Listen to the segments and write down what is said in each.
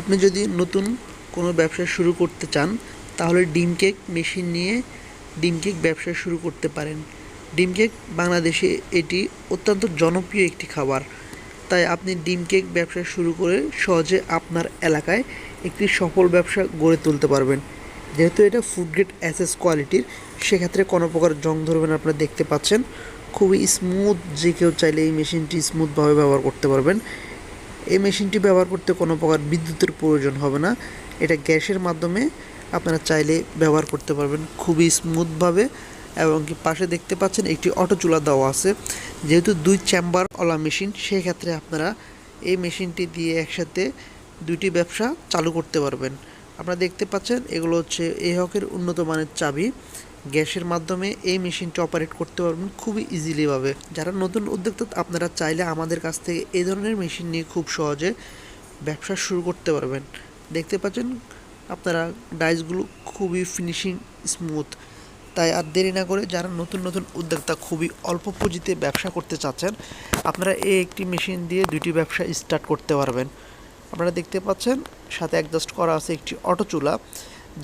আপনি যদি নতুন কোনো ব্যবসা শুরু করতে চান, তাহলে ডিম কেক মেশিন নিয়ে ডিম কেক ব্যবসা শুরু করতে পারেন। ডিম কেক বাংলাদেশে এটি অত্যন্ত জনপ্রিয় একটি খাবার। তাই আপনি ডিম কেক ব্যবসা শুরু করে সহজে আপনার এলাকায় একটি সফল ব্যবসা গড়ে তুলতে পারবেন। যেহেতু এটা ফুড গ্রেড অ্যাসেস কোয়ালিটির সেক্ষেত্রে কোনো প্রকার জং ধরবে না, আপনারা দেখতে পাচ্ছেন। খুবই স্মুথ যে কেউ চাইলে এই মেশিনটি স্মুথভাবে ব্যবহার করতে পারবেন। এই মেশিনটি ব্যবহার করতে কোনো প্রকার বিদ্যুতের প্রয়োজন হবে না। এটা গ্যাসের মাধ্যমে আপনারা চাইলে ব্যবহার করতে পারবেন খুবই স্মুথভাবে এবং কি পাশে দেখতে পাচ্ছেন একটি অটো চুলা দেওয়া আছে। যেহেতু দুই চেম্বার ওলা মেশিন, সেক্ষেত্রে আপনারা এই মেশিনটি দিয়ে একসাথে দুইটি ব্যবসা চালু করতে পারবেন। আপনারা দেখতে পাচ্ছেন এগুলো হচ্ছে এই হকের উন্নত মানের চাবি। গ্যাসের মাধ্যমে এই মেশিনটি অপারেট করতে পারবেন খুবই ইজিলিভাবে যারা নতুন উদ্যোক্তা, আপনারা চাইলে আমাদের কাছ থেকে এই ধরনের মেশিন নিয়ে খুব সহজে ব্যবসা শুরু করতে পারবেন। দেখতে পাচ্ছেন, আপনারা ডাইসগুলো খুবই ফিনিশিং স্মুথ তাই আর দেরি না করে যারা নতুন নতুন উদ্যোক্তা, খুবই অল্প পুঁজিতে ব্যবসা করতে চাচ্ছেন, আপনারা এই একটি মেশিন দিয়ে দুইটি ব্যবসা স্টার্ট করতে পারবেন। আপনারা দেখতে পাচ্ছেন, সাথে অ্যাডজাস্ট করা আছে একটি অটো চুলা।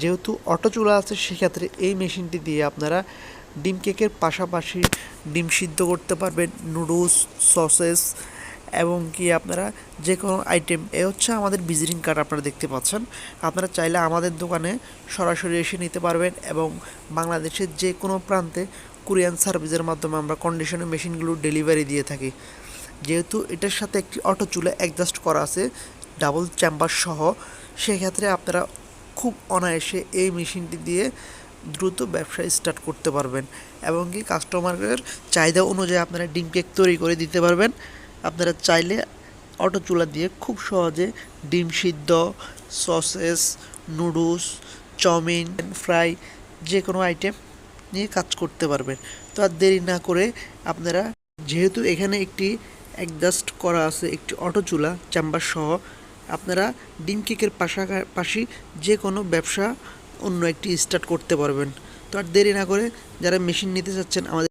যেহেতু অটো চুলা আছে, সেক্ষেত্রে এই মেশিনটি দিয়ে আপনারা ডিম কেকের পাশাপাশি ডিম সিদ্ধ করতে পারবেন, নুডলস, সসেস এবং কি আপনারা যে কোনো আইটেম এ হচ্ছে আমাদের ভিজিটিং কার্ড আপনারা দেখতে পাচ্ছেন। আপনারা চাইলে আমাদের দোকানে সরাসরি এসে নিতে পারবেন এবং বাংলাদেশের যে কোনো প্রান্তে কুরিয়ান সার্ভিসের মাধ্যমে আমরা কন্ডিশনের মেশিনগুলো ডেলিভারি দিয়ে থাকি। যেহেতু এটার সাথে একটি অটো চুলা অ্যাডজাস্ট করা আছে ডাবল চেম্বার সহ, সেক্ষেত্রে আপনারা খুব অনায়াসে এই মেশিনটি দিয়ে দ্রুত ব্যবসা স্টার্ট করতে পারবেন এবং কি কাস্টমারের চাহিদা অনুযায়ী আপনারা ডিম কেক তৈরি করে দিতে পারবেন। আপনারা চাইলে অটো চুলা দিয়ে খুব সহজে ডিম সিদ্ধ সসেস নুডলস চাউমিন ফ্রাই যে কোনো আইটেম নিয়ে কাজ করতে পারবেন। তো আর দেরি না করে আপনারা যেহেতু এখানে একটি অ্যাডজাস্ট করা আছে, একটি অটো চুলা চাম্বার সহ আপনারা ডিম কেকের পাশাপাশি যে কোনো ব্যবসা অন্য একটি স্টার্ট করতে পারবেন। তো আর দেরি না করে যারা মেশিন নিতে চাচ্ছেন আমাদের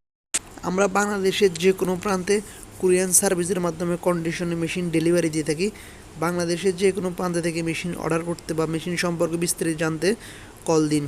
আমরা বাংলাদেশের যে কোনো প্রান্তে কুরিয়ান সার্ভিসের মাধ্যমে কন্ডিশনে মেশিন ডেলিভারি দিয়ে থাকি। বাংলাদেশের যে কোনো প্রান্ত থেকে মেশিন অর্ডার করতে বা মেশিন সম্পর্কে বিস্তারিত জানতে কল দিন।